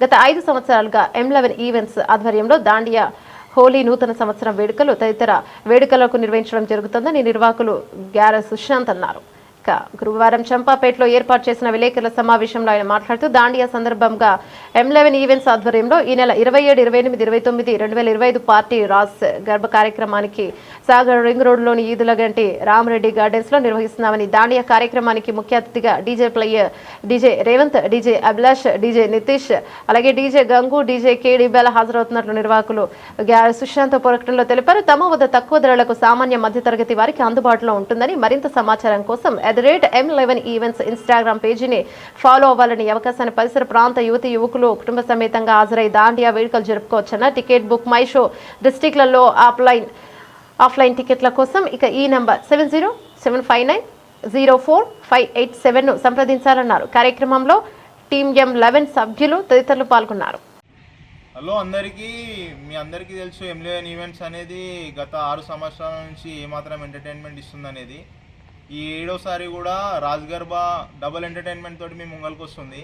గత ఐదు సంవత్సరాలుగా ఎం లెవెన్ ఈవెంట్స్ ఆధ్వర్యంలో దాండియా హోలీ నూతన సంవత్సరం వేడుకలు తదితర వేడుకలకు నిర్వహించడం జరుగుతుందని నిర్వాహకులు గ్యార సుశాంత్ అన్నారు. గురువారం చంపాపేటలో ఏర్పాటు చేసిన విలేకరుల సమావేశంలో ఆయన మాట్లాడుతూ దాండియా సందర్భంగా ఎం లెవెన్ ఈవెంట్స్ ఆధ్వర్యంలో ఈ నెల ఇరవై ఏడు ఇరవై ఎనిమిది ఇరవై తొమ్మిది రెండు వేల ఇరవై ఐదు పార్టీ రాస్ గర్భ కార్యక్రమానికి సాగర్ రింగ్ రోడ్లోని ఈదులగంటి రామరెడ్డి గార్డెన్స్లో నిర్వహిస్తున్నామని దాండియా కార్యక్రమానికి ముఖ్య అతిథిగా DJ player DJ Revanth DJ Abhilash DJ Nitish అలాగే డీజే గంగు డీజే కేడి బెల హాజరవుతున్నట్లు నిర్వాహకులు గ్యార సుశాంత్ ప్రకటనలో తెలిపారు. తమ వద్ద తక్కువ ధరలకు సామాన్య మధ్యతరగతి వారికి అందుబాటులో ఉంటుందని మరింత సమాచారం కోసం at the rate M eleven events Instagram పేజీని ఫాలో అవ్వాలని అవకాశాన్ని పరిసర ప్రాంత యువతి యువకులు కుటుంబ సమేతంగా హాజరై దాండియా వేడుకలు జరుపుకోవచ్చన్న టికెట్ బుక్ మై షో డిస్టిక్లలో ఆఫ్లైన్ ఆఫ్లైన్ టికెట్ల కోసం ఇక ఈ number seven zero seven five nine zero four five eight సెవెన్ను సంప్రదించాలన్నారు. కార్యక్రమంలో టీమ్ ఎం లెవెన్ సభ్యులు తదితరులు పాల్గొన్నారు. హలో అందరికీ మీ అందరికీ తెలుసు ఎంలియన్ ఈవెంట్స్ అనేది గత ఆరు సంవత్సరాల నుంచి ఏమాత్రం ఎంటర్టైన్మెంట్ ఇస్తుంది అనేది ఈ ఏడోసారి కూడా రాజ్ గర్బా డబుల్ ఎంటర్టైన్మెంట్ తోటి మీ ముంగల్కి వస్తుంది.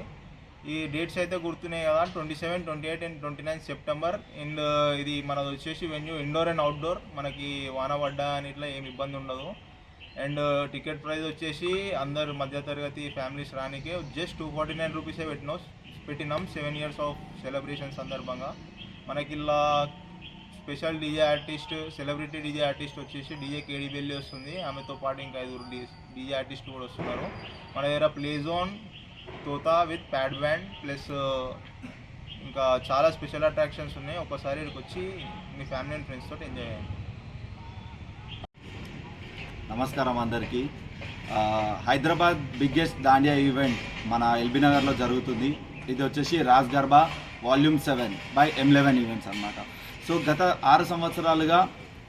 ఈ డేట్స్ అయితే గుర్తున్నాయి కదా twenty seven twenty eight and twenty nine September. And uh, ఇది మనది వచ్చేసి వెన్యూ ఇండోర్ అండ్ అవుట్డోర్. మనకి వాన పడ్డా అని ఇట్లా ఏమి ఇబ్బంది ఉండదు. అండ్ uh, టికెట్ ప్రైస్ వచ్చేసి అందరు మధ్యతరగతి ఫ్యామిలీస్ రానికే జస్ట్ టూ ఫార్టీ నైన్ రూపీసే పెట్టినాం పెట్టినాం. సెవెన్ ఇయర్స్ ఆఫ్ సెలబ్రేషన్ సందర్భంగా. మనకి ఇలా special DJ artist celebrity DJ artist వచ్చేసి డీజే కేడీ బెల్లి వస్తుంది. ఆమెతో పాటు ఇంకా ఐదుగురు డీ డీజే ఆర్టిస్ట్ కూడా వస్తున్నారు. మన దగ్గర play zone Thota with pad band plus ఇంకా చాలా స్పెషల్ అట్రాక్షన్స్ ఉన్నాయి. ఒకసారి ఇక్కడికి వచ్చి మీ ఫ్యామిలీ అండ్ ఫ్రెండ్స్ తోటి ఎంజాయ్ చేయండి. నమస్కారం అందరికీ. హైదరాబాద్ బిగ్గెస్ట్ దాండియా ఈవెంట్ మన ఎల్బీ నగర్లో జరుగుతుంది. ఇది వచ్చేసి Raj Garba volume seven by M eleven events అన్నమాట. సో గత ఆరు సంవత్సరాలుగా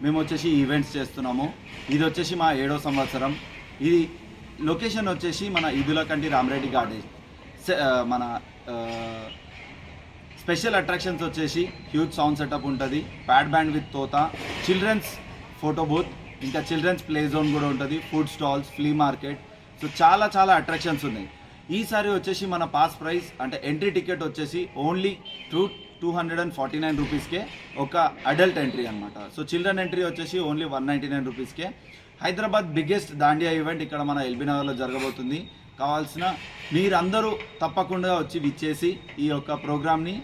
మేము వచ్చేసి ఈవెంట్స్ చేస్తున్నాము. ఇది వచ్చేసి మా ఏడో సంవత్సరం. ఇది లొకేషన్ వచ్చేసి మన ఇదులకంటి రామరెడ్డి గార్డెన్. మన స్పెషల్ అట్రాక్షన్స్ వచ్చేసి హ్యూజ్ సౌండ్ సెటప్ ఉంటుంది. Pad band with Thota. Children's photo booth ఇంకా చిల్డ్రన్స్ ప్లే జోన్ కూడా ఉంటుంది. Food stalls flea market so చాలా చాలా అట్రాక్షన్స్ ఉన్నాయి. ఈసారి వచ్చేసి మన పాస్ ప్రైస్ అంటే ఎంట్రీ టికెట్ వచ్చేసి only two two hundred and forty nine రూపీస్కే ఒక అడల్ట్ ఎంట్రీ అనమాట సో చిల్డ్రన్ ఎంట్రీ వచ్చేసి ఓన్లీ వన్ నైంటీ నైన్ రూపీస్కే. హైదరాబాద్ బిగ్గెస్ట్ దాండియా ఈవెంట్ ఇక్కడ మన ఎల్బీ నగర్లో జరగబోతుంది. కావాల్సిన మీరందరూ తప్పకుండా వచ్చి విచ్చేసి ఈ యొక్క ప్రోగ్రామ్ని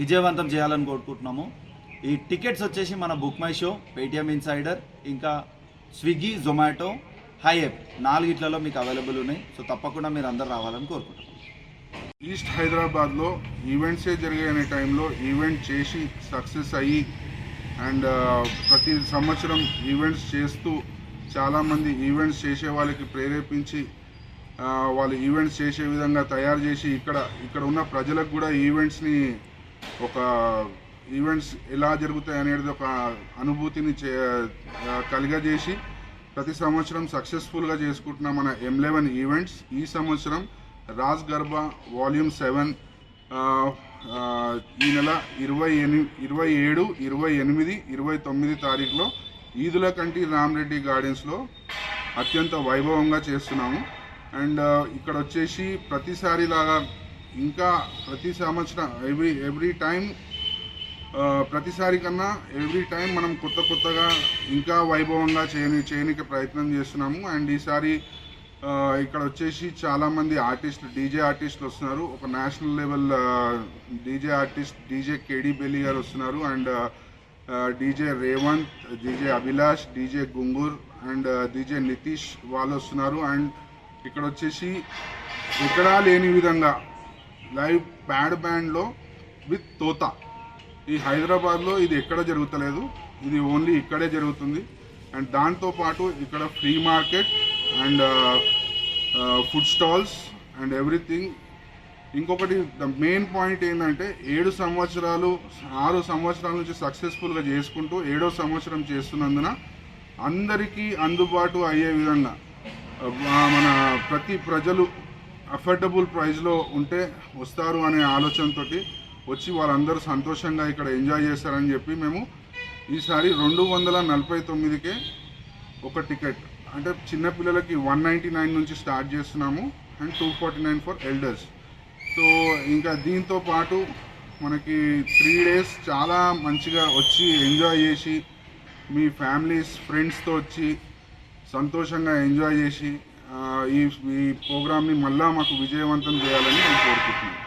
విజయవంతం చేయాలని కోరుకుంటున్నాము. ఈ టికెట్స్ వచ్చేసి మన book my show Paytm Insider ఇంకా స్విగ్గీ జొమాటో హైఎప్ నాలుగిట్లలో మీకు అవైలబుల్ ఉన్నాయి. సో తప్పకుండా మీరు అందరు రావాలని కోరుకుంటున్నాం. ఈస్ట్ హైదరాబాద్లో ఈవెంట్సే జరిగే అనే టైంలో ఈవెంట్ చేసి సక్సెస్ అయ్యి అండ్ ప్రతి సంవత్సరం ఈవెంట్స్ చేస్తూ చాలామంది ఈవెంట్స్ చేసే వాళ్ళకి ప్రేరేపించి వాళ్ళు ఈవెంట్స్ చేసే విధంగా తయారు చేసి ఇక్కడ ఇక్కడ ఉన్న ప్రజలకు కూడా ఈవెంట్స్ని ఒక ఈవెంట్స్ ఎలా జరుగుతాయి అనేది ఒక అనుభూతిని చే కలిగజేసి ప్రతి సంవత్సరం సక్సెస్ఫుల్గా చేసుకుంటున్న మన ఎం లెవెన్ ఈవెంట్స్ ఈ సంవత్సరం రాజ్ గర్భా వాల్యూమ్ సెవెన్ ఈ నెల ఇరవై ఎనిమిది ఇరవై ఏడు ఇరవై ఎనిమిది ఇరవై తొమ్మిది తారీఖులో ఈదుల కంటి రామరెడ్డి గార్డెన్స్లో అత్యంత వైభవంగా చేస్తున్నాము. అండ్ ఇక్కడ వచ్చేసి ప్రతిసారి లాగా ఇంకా ప్రతి సంవత్సరం ఎవ్రీ ఎవ్రీ టైం ప్రతిసారి కన్నా ఎవ్రీ టైం మనం కొత్త కొత్తగా ఇంకా వైభవంగా చేయని చేయనికి ప్రయత్నం చేస్తున్నాము. అండ్ ఈసారి ఇక్కడ వచ్చేసి చాలామంది ఆర్టిస్టులు డీజే ఆర్టిస్టులు వస్తున్నారు. ఒక national level DJ artist DJ K D Belli గారు వస్తున్నారు. And DJ Revanth DJ Abhilash DJ Gungur and DJ Nitish వాళ్ళు వస్తున్నారు. అండ్ ఇక్కడ వచ్చేసి ఎక్కడా లేని విధంగా లైవ్ ప్యాడ్ బ్యాండ్లో విత్ తోతా. ఈ హైదరాబాద్లో ఇది ఎక్కడ జరుగుతలేదు ఇది ఓన్లీ ఇక్కడే జరుగుతుంది. అండ్ దాంతోపాటు ఇక్కడ free market and food stalls and everything. ఇంకొకటి ద మెయిన్ పాయింట్ ఏంటంటే ఏడు సంవత్సరాలు ఆరు సంవత్సరాల నుంచి సక్సెస్ఫుల్గా చేసుకుంటూ ఏడో సంవత్సరం చేస్తున్నందున అందరికీ అందుబాటు అయ్యే విధంగా మన ప్రతి ప్రజలు అఫోర్డబుల్ ప్రైస్లో ఉంటే వస్తారు అనే ఆలోచనతోటి వచ్చి వాళ్ళందరూ సంతోషంగా ఇక్కడ ఎంజాయ్ చేస్తారని చెప్పి మేము ఈసారి రెండు వందల నలభై తొమ్మిదికే ఒక టికెట్. అంటే చిన్నపిల్లలకి వన్ నైంటీ నైన్ నుంచి స్టార్ట్ చేస్తున్నాము and two forty nine for elders. So ఇంకా దీంతో పాటు మనకి త్రీ డేస్ చాలా మంచిగా వచ్చి ఎంజాయ్ చేసి మీ ఫ్యామిలీస్ ఫ్రెండ్స్తో వచ్చి సంతోషంగా ఎంజాయ్ చేసి ఈ ఈ ప్రోగ్రామ్ని మళ్ళీ మాకు విజయవంతం చేయాలని నేను కోరుకుంటున్నాను.